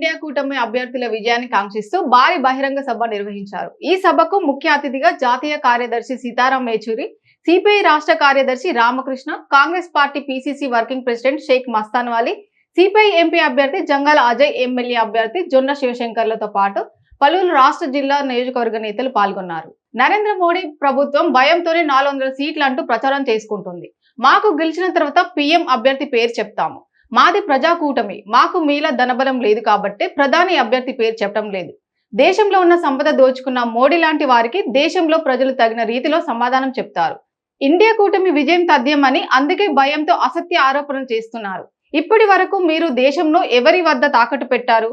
India కూటమి అభ్యర్థుల విజయాన్ని కాంక్షిస్తూ భారీ బహిరంగ సభ నిర్వహించారు. ఈ సభకు ముఖ్య అతిథిగా జాతీయ కార్యదర్శి సీతారాం యేచూరి సిపిఐ రాష్ట్ర కార్యదర్శి Ramakrishna Congress party PCC working president Sheikh Mastan Vali CPI MP అభ్యర్థి జంగాల అజయ్ ఎమ్మెల్యే అభ్యర్థి జొన్న శివశంకర్లతో పాటు పలువురు రాష్ట్ర జిల్లా నియోజకవర్గ నేతలు పాల్గొన్నారు. నరేంద్ర మోడీ ప్రభుత్వం భయంతోనే నాలుగు వందల సీట్లు అంటూ ప్రచారం చేసుకుంటుంది. మాకు గెలిచిన తర్వాత పీఎం అభ్యర్థి పేరు చెప్తాము. మాది ప్రజా కూటమి మాకు మీలా ధనబలం లేదు కాబట్టి ప్రధాని అభ్యర్థి పేరు చెప్పడం లేదు. దేశంలో ఉన్న సంపద దోచుకున్న మోడీ లాంటి వారికి దేశంలో ప్రజలు తగిన రీతిలో సమాధానం చెప్తారు. ఇండియా కూటమి విజయం తథ్యమని అందుకే భయంతో అసత్య ఆరోపణలు చేస్తున్నారు. ఇప్పటి వరకు మీరు దేశంలో ఎవరి వద్ద తాకట్టు పెట్టారు?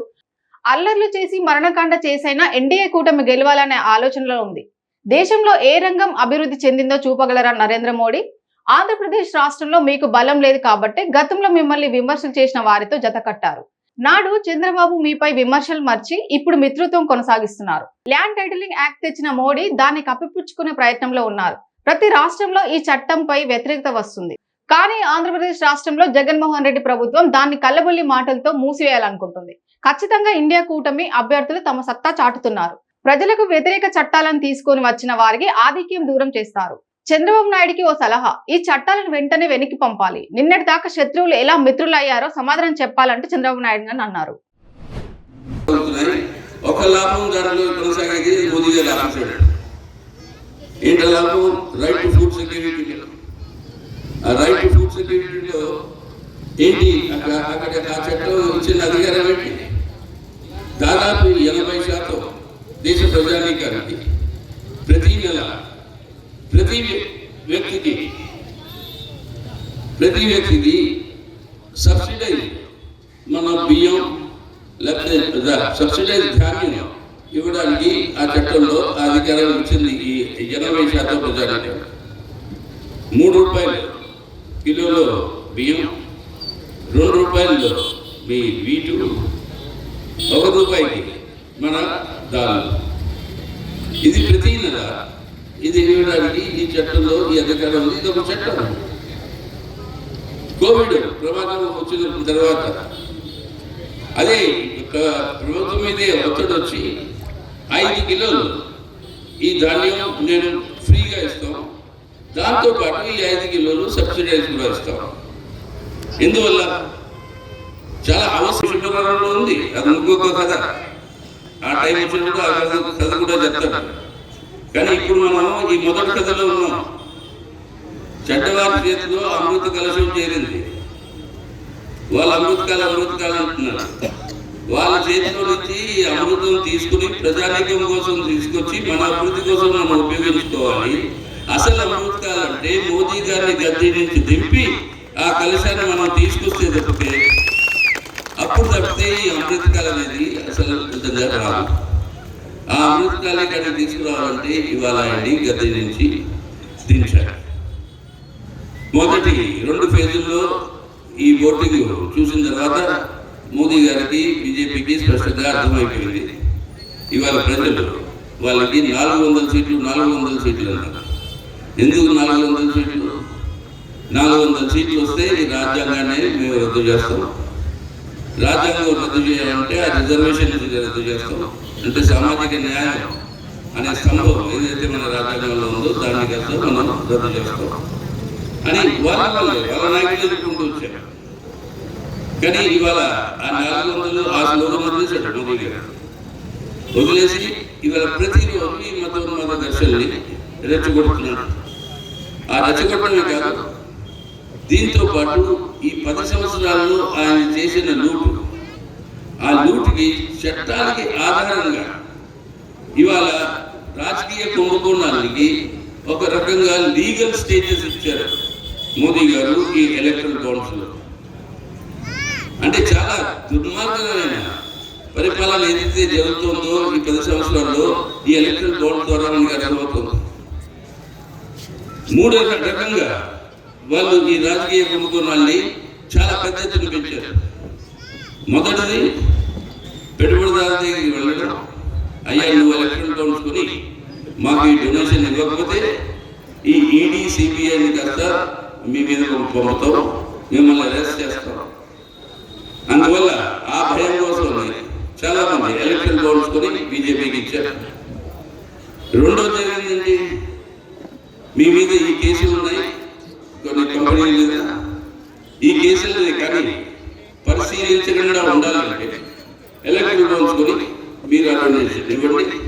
అల్లర్లు చేసి మరణకాండ చేసైనా ఎన్డీఏ కూటమి గెలవాలనే ఆలోచనలో ఉంది. దేశంలో ఏ రంగం అభివృద్ధి చెందిందో చూపగలరా నరేంద్ర మోడీ? ఆంధ్రప్రదేశ్ రాష్ట్రంలో మీకు బలం లేదు కాబట్టి గతంలో మిమ్మల్ని విమర్శలు చేసిన వారితో జతకట్టారు నాడు చంద్రబాబు మీపై విమర్శలు మర్చి ఇప్పుడు మిత్రత్వం కొనసాగిస్తున్నారు. ల్యాండ్ టైటిలింగ్ యాక్ట్ తెచ్చిన మోడీ దాన్ని కప్పిపుచ్చుకునే ప్రయత్నంలో ఉన్నారు. ప్రతి రాష్ట్రంలో ఈ చట్టంపై వ్యతిరేకత వస్తుంది. కానీ ఆంధ్రప్రదేశ్ రాష్ట్రంలో జగన్మోహన్ రెడ్డి ప్రభుత్వం దాన్ని కల్లబొల్లి మాటలతో మూసివేయాలనుకుంటుంది. ఖచ్చితంగా ఇండియా కూటమి అభ్యర్థులు తమ సత్తా చాటుతున్నారు. ప్రజలకు వ్యతిరేక చట్టాలను తీసుకొని వచ్చిన వారికి ఆధిక్యం దూరం చేస్తారు. చంద్రబాబు నాయుడికి ఓ సలహా. ఈ చట్టాలను వెంటనే వెనక్కి పంపాలి. నిన్నటి దాకా శత్రువులు ఎలా మిత్రులయ్యారో సమాధానం చెప్పాలంటే చంద్రబాబు నాయుడు గారు అన్నారు. ఒక లాభం ధరలు కొనసాగేది మోదీ గారు ఏంటి లాభం రైట్ టు ఫుడ్ సెక్యూరిటీ ఆ రైట్ టు ఫుడ్ సెక్యూరిటీలో ఏంటి? అక్కడ అక్కడ ఆ చట్టం ఇచ్చిన అధికారం ఏంటి? దాదాపు ఎనభై శాతం దేశ ప్రజానీకానికి ప్రతి ప్రతి వ్యక్తికి ప్రతి వ్యక్తికి సబ్సిడైజ్ మన బియ్యం లేకపోతే సబ్సిడైజ్ ధాన్యం ఇవ్వడానికి ఆ చట్టంలో అధికారం ఇచ్చింది ఈ ఎనభై శాతం ప్రజానికి మూడు రూపాయలు కిలోలో బియ్యం రెండు రూపాయలు మీ వీటు ఒక రూపాయికి మన దాలు. ఇది ప్రతి నెల ఇది ఇవ్వడానికి ఈ చట్టంలో ఈ అధికారం ఉంది. ఇది ఒక చట్టం కోవిడ్ ప్రమాదం వచ్చిన తర్వాత అదే ఒక ప్రభుత్వం మీదే ఒత్తిడి వచ్చి ఐదు కిలోలు ఈ ధాన్యం నేను ఫ్రీగా ఇస్తాం. దాంతో పాటు ఈ ఐదు కిలోలు సబ్సిడైజ్ కూడా ఇస్తాం. ఎందువల్ల? చాలా అవసరంలో ఉంది. అది ఇంకొక కథ ఆ టైం వచ్చినప్పుడు ఆ కథ కథ కూడా చెప్తాను కానీ ఇప్పుడు మనం ఈ మొదటి కథలో ఉన్నాం. చెడ్డవారి చేతిలో అమృత కలశం చేరింది. వాళ్ళు అమృతకాలం అమృతకాలం అంటున్నారు. వాళ్ళ చేతిలో నుంచి ఈ అమృతం తీసుకుని ప్రజానీకం కోసం తీసుకొచ్చి మన అభివృద్ధి కోసం మనం ఉపయోగించుకోవాలి. అసలు అమృతకాలం అంటే మోదీ గారిని గద్దె నుంచి దింపి ఆ కలశాన్ని మనం తీసుకొస్తే తప్పితే అప్పుడు తప్పితే ఈ అమృతకాలం అనేది అసలు నిజంగా రాదు. ఆ అమృతకాలం ఇక్కడికి తీసుకురావాలంటే ఇవాళ అండి గద్దె నుంచి దించాడు మొదటి రెండు ఫేజుల్లో ఈ ఓటింగ్ చూసిన తర్వాత మోదీ గారికి బీజేపీకి స్పష్టంగా అర్థమైపోయింది. ఇవాళ ప్రజలు వాళ్ళకి నాలుగు వందల సీట్లు నాలుగు వందల సీట్లు అన్నారు ఎందుకు నాలుగు వందల సీట్లు? నాలుగు వందల సీట్లు వస్తే రాజ్యాంగాన్ని మేము రద్దు చేస్తాం. రాజ్యాంగం రద్దు చేయాలంటే ఆ రిజర్వేషన్ రద్దు చేస్తాం. అంటే సామాజిక న్యాయం అనే స్తంభం ఏదైతే మన రాజ్యాంగంలో ఉందో దాన్ని కాస్త మనం రద్దు చేస్తాం. అని వాళ్ళ వాళ్ళ నాయకులు ఎదుర్కొంటూ వచ్చారు. కానీ ఇవాళ ఆ నాలుగు వందలు ఆ స్లోగన్ వదిలేశాడు మోదీ గారు. వదిలేసి ఇవాళ ప్రతిరోజు ఈ మతోన్మాద దర్శనని రెచ్చగొడుతున్నాడు ఆ రెచ్చగొట్టడమే కాదు దీంతో పాటు ఈ పది సంవత్సరాల్లో ఆయన చేసిన లూటు. ఆ లూటుకి చట్టాలకి ఆధారంగా ఇవాళ రాజకీయ కుంభకోణానికి ఒక రకంగా లీగల్ స్టేటస్ ఇచ్చారు మోదీ గారు ఈ ఎలక్ట్రల్ కౌన్సిల్. అంటే చాలా దుర్మార్గమైన పరిపాలన ఏదైతే జరుగుతుందో ఈ పది సంవత్సరాల్లో ఈ ఎలక్ట్రల్ బోర్డు ద్వారా మనకి అర్థమవుతుంది. మూడో రకంగా వాళ్ళు ఈ రాజకీయ కుంభకోణాన్ని చాలా పెద్ద ఎత్తున పెంచారు. మొదటిది పెట్టుబడిదారు దగ్గరికి వెళ్ళడం. అయ్యా నువ్వు ఎలక్ట్రల్ బాండ్స్ మాకు ఈ డొనేషన్ ఇవ్వకపోతే ఈ ఈడీ సిబిఐని కాస్త మీ మీద పంపుతాం. మిమ్మల్ని అరెస్ట్ చేస్తాం. అందువల్ల ఆ భయం కోసం చాలా మంది ఎలక్షన్ బాండ్స్ బీజేపీకి ఇచ్చారు. రెండో జరిగిందండి మీ మీద ఈ కేసులు ఉన్నాయి కొన్ని కంపెనీల మీద ఈ కేసులని కానీ పరిశీలించకుండా ఉండాలంటే ఎలక్ట్రల్ బాండ్స్ కొని మీరు ఆ డొనేషన్ ఇవ్వండి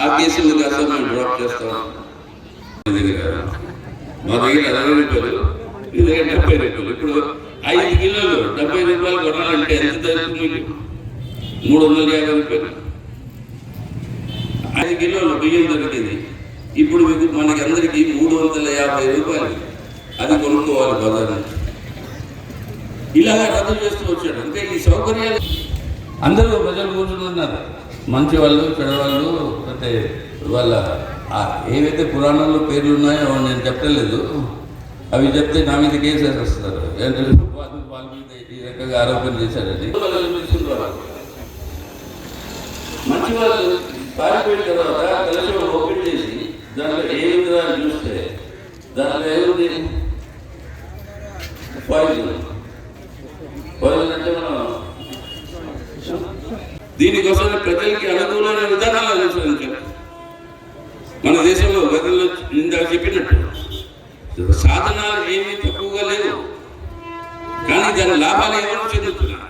ఆ కేసులు కాస్త మేము డ్రాప్ చేస్తాం మీ దగ్గర మా దగ్గర అరవై రూపాయలు డెబ్బై రూపాయలు ఇప్పుడు ఐదు కిలోలు డెబ్బై రూపాయలు కొనాలంటే ఎంత మూడు వందల యాభై రూపాయలు. ఐదు కిలోలు బియ్యం దొరికింది. ఇప్పుడు మీకు మనకి అందరికీ మూడు వందల యాభై రూపాయలు. అది కొనుక్కోవాలి బజార్ ఇలాగా రద్దు చేస్తూ వచ్చాడు. అంటే ఈ సౌకర్యాలు అందరూ ప్రజలు కూర్చున్నారు మంచి వాళ్ళు చెడవాళ్ళు అంటే వాళ్ళ ఏవైతే పురాణంలో పేర్లు ఉన్నాయో నేను చెప్పలేదు అవి చెప్తే నా మీద కేసు వేసేస్తారు. వాళ్ళ మీద ఈ రకంగా ఆరోపణ చేశారని మంచి వాళ్ళు పారిపోయిన తర్వాత కలిసి ఓపెన్ చేసి దాంట్లో ఏ విధాలు చూస్తే దాంట్లో ఏముంది పాయిజన్ పాయిజన్ అంటే మనం దీనికోసం ప్రజలకి అనుకూలమైన విధానాలు అనుసరించాలి మన దేశంలో గతంలో ఇందాక చెప్పినట్టు సాధనాలు ఏమీ తక్కువగా లేవు కానీ దాని లాభాలు ఎవరు చెందుతున్నారు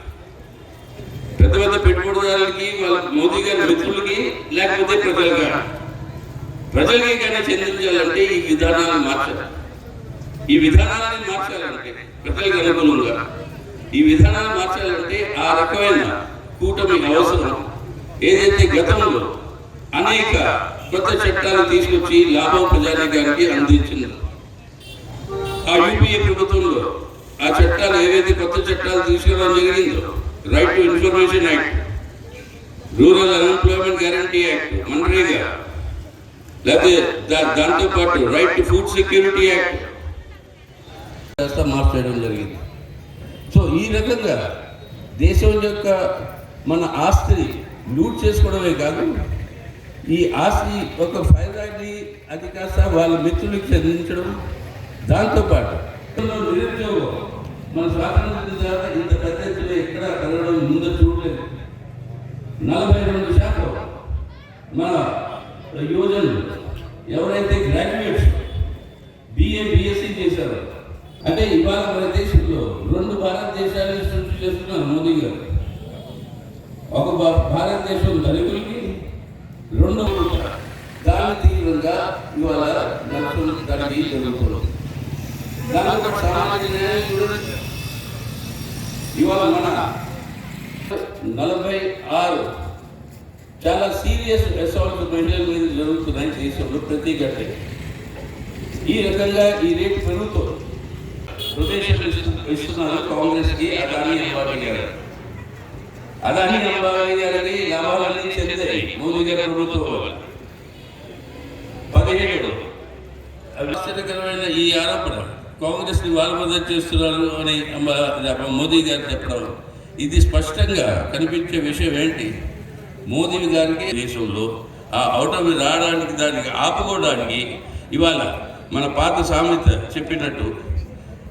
పెద్ద పెద్ద పెట్టుబడిదారులకి వాళ్ళ మోదీ గారి మిత్రులకి లేకపోతే ప్రజలుగా ప్రజలకి కానీ చెందించాలంటే ఈ విధానాలను మార్చాలి. ఈ విధానాన్ని మార్చాలంటే ప్రజలకు అనుకూలంగా ఈ విధానాన్ని మార్చాలంటే ఆ రకమైన కూటమి అవసరం. ఏదైతే గతంలో అనేక కొత్త చట్టాలు తీసుకొచ్చి లాభం ప్రజానికానికి అందించింది ఆ యూపీఏ ప్రభుత్వంలో ఆ చట్టాలు ఏవైతే కొత్త చట్టాలు తీసుకురావడం జరిగిందో right to information act rural unemployment guarantee act MNREGA లేకపోతే దా- దాంతో పాటు right to food security act మార్చేయడం జరిగింది. సో ఈ రకంగా దేశం యొక్క మన ఆస్తిని లూట్ చేసుకోవడమే కాదు ఈ ఆస్తి ఒక ఫైదాన్ని అది కాస్త వాళ్ళ మిత్రులకు చెందించడం దాంతోపాటు నిరుద్యోగం. మన స్వాతంత్రం తర్వాత ఇంత పెద్ద ఎత్తున ఎక్కడ కలగడం ముందు చూడలేదు. నలభై రెండు శాతం మన యువజనులు ఎవరైతే గ్రాడ్యుయేట్స్ బిఏ బిఎస్సి చేశారు అంటే ఇవాళ మన దేశంలో రెండు భారతదేశాలను సృష్టి చేస్తున్నారు మోదీ గారు. ఒక భారతదేశం దళితులకి రెండు దాని తీవ్రంగా ఇవాళ నష్టం దానికి జరుగుతుంది. దాంతో సామాజిక న్యాయం గంటే ఈ రకంగా ఈ రేటు రొటేషన్ ఇస్తు- ఇస్తున్నారు కాంగ్రెస్కి అదాని అంబానీ గారు. అదాని గారికి లాభాలన్నీ చెందాయి మోదీ గారి ప్రభుత్వం. పదిహేడు ఆశ్చర్యకరమైన ఈ ఆరోపణ కాంగ్రెస్ని వాళ్ళు మద్దతు చేస్తున్నారు అని మోదీ గారు చెప్పడం. ఇది స్పష్టంగా కనిపించే విషయం ఏంటి? మోదీ గారికి దేశంలో ఆ ఔటమి రావడానికి దానికి ఆపుకోవడానికి ఇవాళ మన పాత సామెత చెప్పినట్టు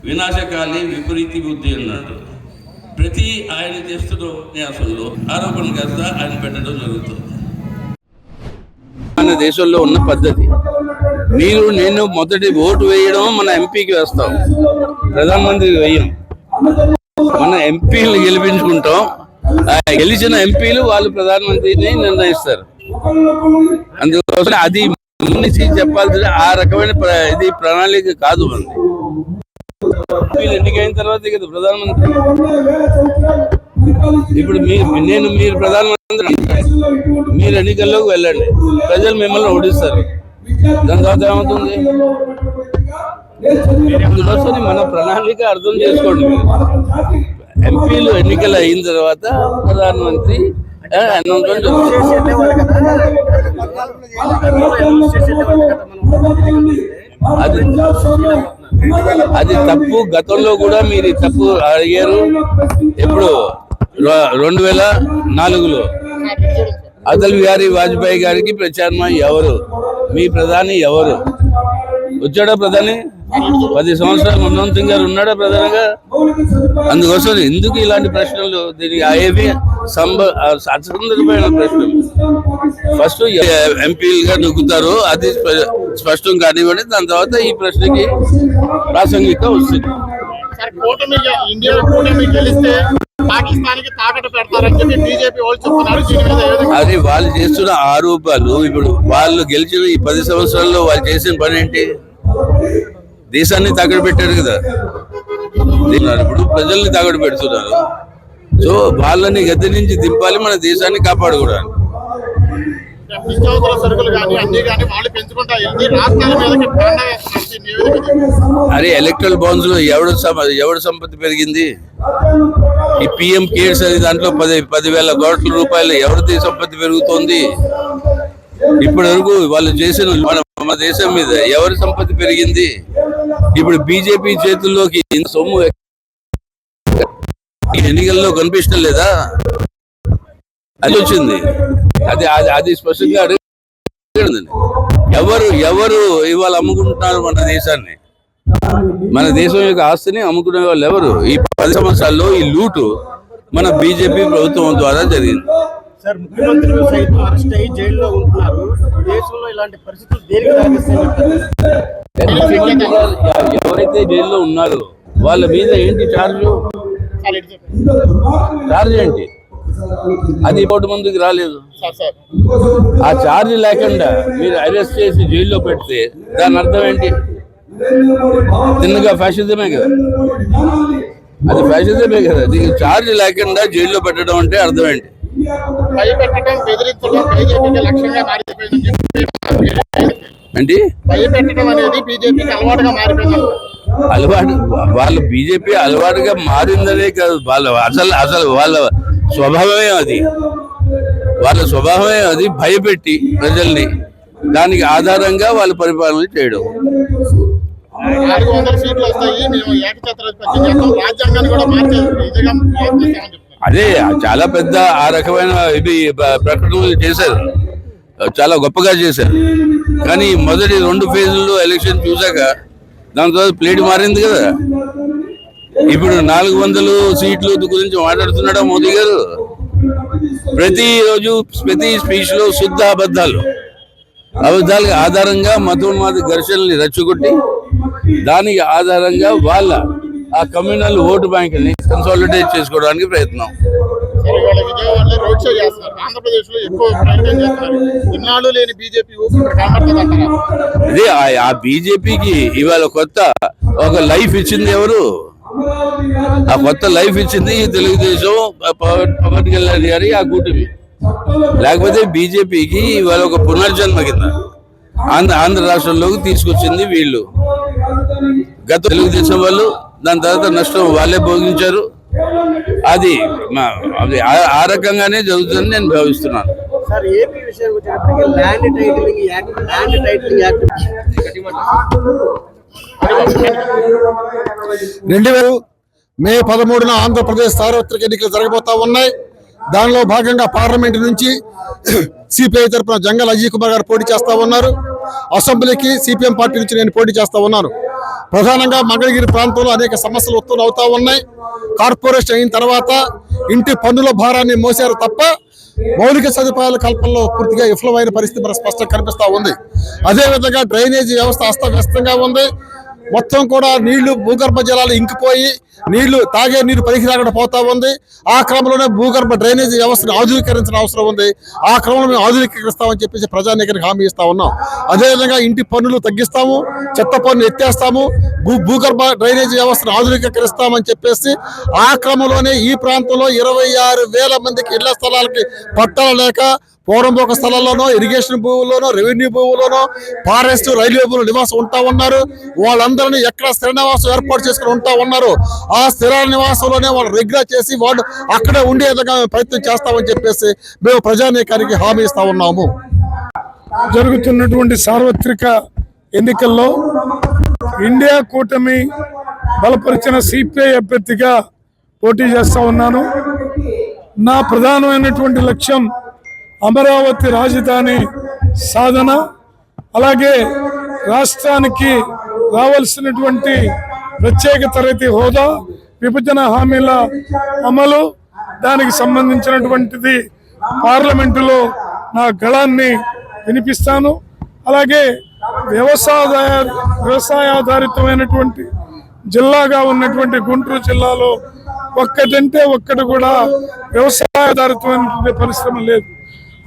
వినాశకాలి విపరీతి బుద్ధి అన్నట్టు ప్రతి ఆయన చేస్తున్న ఉపన్యాసంలో ఆరోపణ కాస్త ఆయన పెట్టడం జరుగుతుంది. మన దేశంలో ఉన్న పద్ధతి. మీరు నేను మొదటి ఓటు వేయడం మన ఎంపీకి వేస్తాం. ప్రధానమంత్రికి వేయం. మన ఎంపీలు గెలిపించుకుంటాం. గెలిచిన ఎంపీలు వాళ్ళు ప్రధానమంత్రిని నిర్ణయిస్తారు. అందుకోసం అది మనిషి చెప్పాల్సిన ఆ రకమైన ప్ర- ఇది ప్రణాళిక కాదు మనది. ఎన్నికైన తర్వాత కదా ప్రధానమంత్రి. ఇప్పుడు నేను మీరు ప్రధానమంత్రి మీరు ఎన్నికల్లోకి వెళ్ళండి. ప్రజలు మిమ్మల్ని ఓడిస్తారు. దాని తర్వాత ఏమవుతుంది? అందుకోసం మన ప్రణాళిక అర్థం చేసుకోండి ఎంపీలు ఎన్నికలు అయిన తర్వాత ప్రధానమంత్రి అది అది తప్పు గతంలో కూడా మీరు తప్పు అడిగారు. ఎప్పుడు రెండు వేల నాలుగులో అటల్ బిహారీ వాజ్పేయి గారికి ప్రత్యామ్నాయం ఎవరు? మీ ప్రధాని ఎవరు? వచ్చాడా ప్రధాని పది సంవత్సరాలు సింగ్ గారు ఉన్నాడా ప్రధానిగా? అందుకోసం ఎందుకు ఇలాంటి ప్రశ్నలు? దీనికి ఏమి సంబ అసందర్భమైన ప్రశ్న. ఫస్ట్ ఎంపీలుగా నొక్కుతారు అది స్ప- స్పష్టం కానివ్వండి దాని తర్వాత ఈ ప్రశ్నకి ప్రాసంగిక వస్తుంది. మీద అది వాళ్ళు చేస్తున్న ఆరోపాలు ఇప్పుడు వాళ్ళు గెలిచిన ఈ పది సంవత్సరాల్లో వాళ్ళు చేసిన పని ఏంటి? దేశాన్ని తగడు పెట్టారు కదా ఇప్పుడు ప్రజల్ని తగడు పెడుతున్నారు సో వాళ్ళని గద్దె నుంచి దింపాలి మన దేశాన్ని కాపాడుకోవడానికి. అరే ఎలక్ట్రల్ బాండ్స్లో ఎవడు సమ- ఎవడు సంపత్తి పెరిగింది? ఈ పిఎం కేర్స్ అది దాంట్లో పది పదివేల కోట్ల రూపాయలు ఎవరిది సంపత్తి పెరుగుతోంది? ఇప్పటి వరకు వాళ్ళు చేసిన మన దేశం మీద ఎవరి సంపత్తి పెరిగింది? ఇప్పుడు బీజేపీ చేతుల్లోకి సొమ్ము ఎన్నికల్లో కనిపించడం లేదా? అది వచ్చింది. అది అది అది స్పష్టంగా అడిగింది ఎవరు ఎవరు ఇవాళ అమ్ముకుంటున్నారు మన దేశాన్ని? మన దేశం యొక్క ఆస్తిని అమ్ముకునే వాళ్ళు ఎవరు? ఈ పది సంవత్సరాల్లో ఈ లూటు మన బీజేపీ ప్రభుత్వం ద్వారా జరిగింది. సార్ ముఖ్యమంత్రి సైతం అరెస్ట్ అయ్యి జైల్లో ఉంటున్నారు. దేశంలో ఇలాంటి పరిస్థితులు దేనికి ఎవరైతే జైల్లో ఉన్నారో వాళ్ళ మీద ఏంటి ఛార్జ్ చార్జ్ ఏంటి? అది కోటి ముందుకు రాలేదు. ఆ చార్జ్ లేకుండా మీరు అరెస్ట్ చేసి జైల్లో పెడితే దాని అర్థం ఏంటి? తిన్నగా ఫ్యాషిజమే కదా. అది ఫ్యాషిజమే కదా. దీనికి చార్జ్ లేకుండా జైల్లో పెట్టడం అంటే అర్థం ఏంటి? భయపెట్టడం బెదిరించడం బీజేపీకి లక్ష్యంగా మారిపోయిందని చెప్పి ఏంటి? అలవాటు వాళ్ళ బీజేపీ అలవాటుగా మారిందనే కాదు వాళ్ళ అసలు అసలు వాళ్ళ స్వభావమే అది. వాళ్ళ స్వభావమే అది భయపెట్టి ప్రజల్ని. దానికి ఆధారంగా వాళ్ళ పరిపాలన చేయడం. అదే చాలా పెద్ద ఆ రకమైన ప- ప్రకటనలు చేశారు. చాలా గొప్పగా చేశారు. కానీ మొదటి రెండు ఫేజుల్లో ఎలక్షన్ చూశాక దాని తర్వాత ప్లేట్ మారింది కదా. ఇప్పుడు నాలుగు వందలు సీట్లు గురించి మాట్లాడుతున్నాడా మోదీ గారు? ప్రతిరోజు ప్రతి స్పీచ్లో శుద్ధ అబద్ధాలు. అబద్ధాలకు ఆధారంగా మతోన్మాద ఘర్షణల్ని రెచ్చగొట్టి దానికి ఆధారంగా వాళ్ళ ఆ కమ్యూనల్ ఓటు బ్యాంకుని కన్సాలిడేట్ చేసుకోవడానికి ప్రయత్నం. సరే ఇవాళ విజయవాడలో రోడ్ షో చేస్తున్నారు. ఆంధ్రప్రదేశ్లో ఎక్కువ ప్రయత్నం చేస్తున్నారు ఇన్నాళ్ళు లేని బీజేపీ ఊపి అదే ఆ- బీజేపీకి ఇవాళ కొత్త ఒక లైఫ్ ఇచ్చింది ఎవరు? ఆ కొత్త లైఫ్ ఇచ్చింది ఈ తెలుగుదేశం పవన్ పవన్ కళ్యాణ్ గారి ఆ కూటమి. లేకపోతే బీజేపీకి ఇవాళ ఒక పునర్జన్మ కింద ఆంధ్ర ఆంధ్ర రాష్ట్రంలోకి తీసుకొచ్చింది వీళ్ళు. గత తెలుగుదేశం వాళ్ళు దాని తర్వాత నష్టం వాళ్ళే భోగించారు. అది ఆ- రకంగానే జరుగుతుందని నేను భావిస్తున్నాను. రెండు వేల మే పదమూడున ఆంధ్రప్రదేశ్ సార్వత్రిక ఎన్నికలు జరగబోతా ఉన్నాయి. దానిలో భాగంగా పార్లమెంట్ నుంచి సిపిఐ తరపున జంగల్ అజయ్ కుమార్ గారు పోటీ చేస్తా ఉన్నారు. అసెంబ్లీకి సిపిఎం పార్టీ నుంచి నేను పోటీ చేస్తా ఉన్నాను. ప్రధానంగా మంగళగిరి ప్రాంతంలో అనేక సమస్యలు ఉత్పन्न అవుతా ఉన్నాయి. కార్పొరేషన్ అయిన తర్వాత ఇంటి పన్నుల భారాన్ని మోసారు తప్ప మౌలిక సదుపాయాల కల్పనలో పూర్తిగా విఫలమైన పరిస్థితి మనకు స్పష్టంగా కనిపిస్తూ ఉంది. అదేవిధంగా డ్రైనేజీ వ్యవస్థ అస్తవ్యస్తంగా ఉంది. మొత్తం కూడా నీళ్ళు భూగర్భ జలాలు ఇంకిపోయి నీళ్ళు తాగే నీరు పైకి రాకుండా పోతా ఉంది. ఆ క్రమంలోనే భూగర్భ డ్రైనేజీ వ్యవస్థను ఆధునీకరించిన అవసరం ఉంది. ఆ క్రమంలో మేము ఆధునీకరిస్తామని చెప్పేసి ప్రజానీకరికి హామీ ఇస్తా ఉన్నాం. అదేవిధంగా ఇంటి పన్నులు తగ్గిస్తాము చెత్త పన్ను ఎత్తేస్తాము భూ భూగర్భ డ్రైనేజీ వ్యవస్థను ఆధునీకరిస్తామని చెప్పేసి ఆ క్రమంలోనే ఈ ప్రాంతంలో ఇరవై ఆరు వేల మందికి ఇళ్ళ స్థలాలకి పట్టాలు లేక పూర్వంపోక స్థలాల్లోనో ఇరిగేషన్ భూముల్లోనో రెవెన్యూ భూముల్లోనో ఫారెస్ట్ రైల్వే భూములు నివాసం ఉంటా ఉన్నారు. వాళ్ళందరినీ ఎక్కడ స్థిర నివాసం ఏర్పాటు చేసుకుని ఉంటా ఉన్నారు. ఆ స్థిర నివాసంలోనే వాళ్ళు రెగ్యులర్ చేసి వాళ్ళు అక్కడే ఉండే విధంగా ప్రయత్నం చేస్తామని చెప్పేసి మేము ప్రజానీకానికి హామీ ఇస్తా ఉన్నాము. జరుగుతున్నటువంటి సార్వత్రిక ఎన్నికల్లో ఇండియా కూటమి బలపరిచిన సిపిఐ అభ్యర్థిగా పోటీ చేస్తా ఉన్నాను. నా ప్రధానమైనటువంటి లక్ష్యం అమరావతి రాజధాని సాధన. అలాగే రాష్ట్రానికి రావాల్సినటువంటి ప్రత్యేక తరగతి హోదా విభజన హామీల అమలు దానికి సంబంధించినటువంటిది పార్లమెంటులో నా గళాన్ని వినిపిస్తాను. అలాగే వ్యవసాయ వ్యవసాయాధారితమైనటువంటి జిల్లాగా ఉన్నటువంటి గుంటూరు జిల్లాలో ఒక్కటంటే ఒక్కటి కూడా వ్యవసాయాధారితమైనటువంటి పరిశ్రమ లేదు.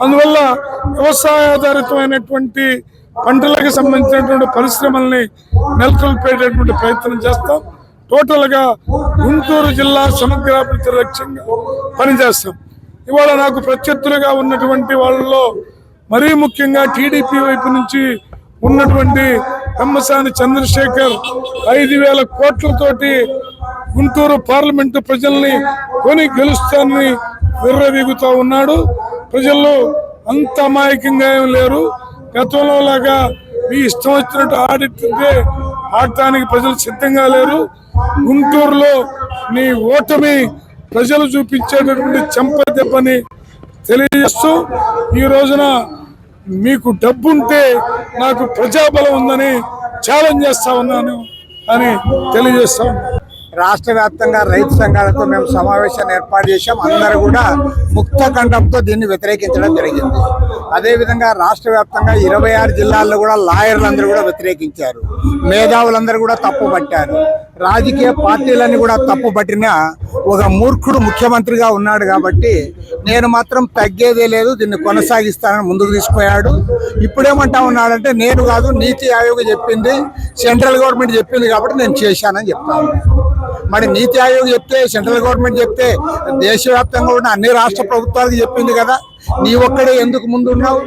అందువల్ల వ్యవసాయ ఆధారితమైనటువంటి పంటలకు సంబంధించినటువంటి పరిశ్రమల్ని నెలకొల్పేటటువంటి ప్రయత్నం చేస్తాం. టోటల్గా గుంటూరు జిల్లా సమగ్రాభివృద్ధి లక్ష్యంగా పనిచేస్తాం. ఇవాళ నాకు ప్రత్యర్థులుగా ఉన్నటువంటి వాళ్ళలో మరీ ముఖ్యంగా టీడీపీ వైపు నుంచి ఉన్నటువంటి తమ్మసాని చంద్రశేఖర్ ఐదు వేల కోట్లతోటి గుంటూరు పార్లమెంటు ప్రజల్ని కొని గెలుస్తానని విర్రవీగుతూ ఉన్నాడు. ప్రజల్లో అంత అమాయకంగా ఏం లేరు. గతంలో లాగా మీ ఇష్టం వచ్చినట్టు ఆడితే ఆడటానికి ప్రజలు సిద్ధంగా లేరు. గుంటూరులో నీ ఓటమి ప్రజలు చూపించేటటువంటి చెంప దెబ్బని తెలియజేస్తూ ఈ రోజున మీకు డబ్బుంటే నాకు ప్రజాబలం ఉందని ఛాలెంజ్ చేస్తా ఉన్నాను అని తెలియజేస్తా రాష్ట్ర వ్యాప్తంగా రైతు సంఘాలతో మేము సమావేశాన్ని ఏర్పాటు చేశాం. అందరూ కూడా ముక్త కంఠంతో దీన్ని వ్యతిరేకించడం జరిగింది. అదేవిధంగా రాష్ట్ర వ్యాప్తంగా ఇరవై ఆరు జిల్లాల్లో కూడా లాయర్లందరూ కూడా వ్యతిరేకించారు. మేధావులందరూ కూడా తప్పు పట్టారు రాజకీయ పార్టీలన్నీ కూడా తప్పు పట్టిన ఒక మూర్ఖుడు ముఖ్యమంత్రిగా ఉన్నాడు కాబట్టి నేను మాత్రం తగ్గేదే లేదు దీన్ని కొనసాగిస్తానని ముందుకు తీసుకుపోయాడు. ఇప్పుడేమంటా ఉన్నాడంటే నేను కాదు నీతి ఆయోగ్ చెప్పింది సెంట్రల్ గవర్నమెంట్ చెప్పింది కాబట్టి నేను చేశానని చెప్తాను మరి నీతి ఆయోగ్ చెప్తే సెంట్రల్ గవర్నమెంట్ చెప్తే దేశవ్యాప్తంగా ఉన్న అన్ని రాష్ట్ర ప్రభుత్వాలకు చెప్పింది కదా నీ ఒక్కడే ఎందుకు ముందు ఉన్నావు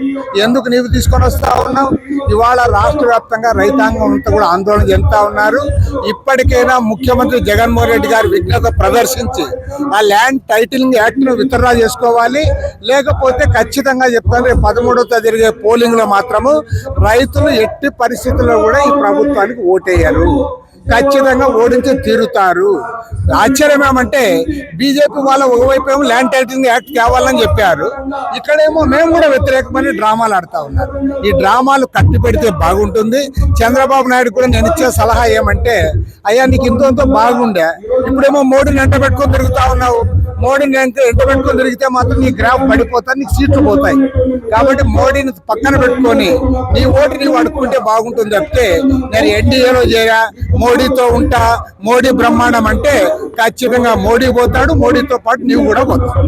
ఎందుకు నీవు తీసుకొని వస్తా ఉన్నావు? ఇవాళ రాష్ట్ర వ్యాప్తంగా రైతాంగం అంతా కూడా ఆందోళన చెందుతా ఉన్నారు. ఇప్పటికైనా ముఖ్యమంత్రి జగన్మోహన్ రెడ్డి గారి విజ్ఞత ప్రదర్శించి ఆ ల్యాండ్ టైటిలింగ్ యాక్ట్ను విత్డ్రా చేసుకోవాలి. లేకపోతే ఖచ్చితంగా చెప్తాను రేపు పదమూడవ తేదీ జరిగే పోలింగ్లో మాత్రము రైతులు ఎట్టి పరిస్థితుల్లో కూడా ఈ ప్రభుత్వానికి ఓటేయరు. ఖచ్చితంగా ఓడించి తీరుతారు. ఆశ్చర్యం ఏమంటే బీజేపీ వాళ్ళ ఒకవైపు ఏమో ల్యాండ్ టైటిలింగ్ యాక్ట్ కావాలని చెప్పారు. ఇక్కడేమో మేము కూడా వ్యతిరేకమని డ్రామాలు ఆడుతా ఉన్నారు. ఈ డ్రామాలు కట్టి పెడితే బాగుంటుంది. చంద్రబాబు నాయుడు కూడా నేను ఇచ్చే సలహా ఏమంటే అయ్యా నీకు ఇంతో బాగుండే. ఇప్పుడేమో మోడీని ఎంట పెట్టుకొని తిరుగుతా ఉన్నావు. మోడీని ఎంట ఎంట పెట్టుకొని తిరిగితే మాత్రం నీ గ్రాఫ్ పడిపోతాయి నీకు సీట్లు పోతాయి. కాబట్టి మోడీని పక్కన పెట్టుకొని నీ ఓటు నీవు అడుక్కుంటే బాగుంటుంది తప్పితే నేను ఎన్డీఏలో చేరా మోడీతో ఉంటా మోడీ బ్రహ్మాండం అంటే ఖచ్చితంగా మోడీ పోతాడు మోడీతో పాటు నీవు కూడా పోతావు.